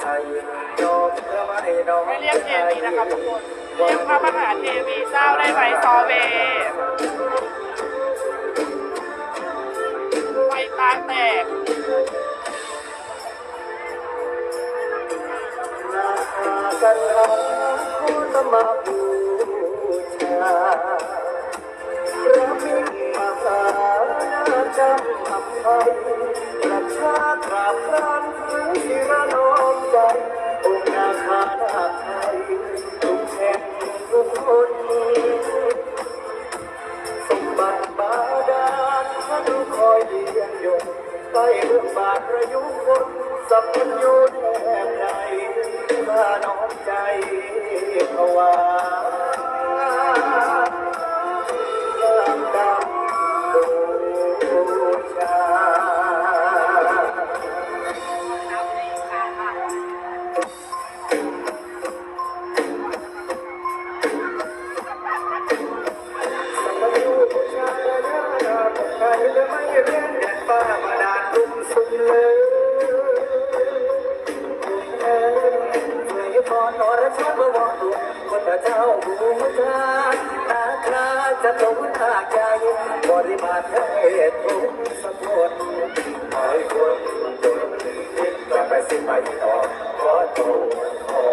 ใส่ดอกกระไม้ดอกไม่เรียกเทวีนะคะทุกคนเรียกพระมหาเทวีเจ้าได้ไหมซอเวไฟตาแตกกันหาผู้สมาบูชาพระมิตรมาสาจำอภัยประชาตราบครา สมบัติบาดาลท่านคอยเลี้ยงยงใต้เรื่องบาทประยุกต์คนสัพพัญญูแนบในข้านอนใจภาวา จ้าบูชาอาคราจะตกทากใจบริมาเทศทุกสะกดหายคนจนคิดจะไปสิไปต่อขอโทษขอ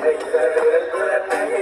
ให้เจริญเพื่อนให้ดีกว่าตกจากที่น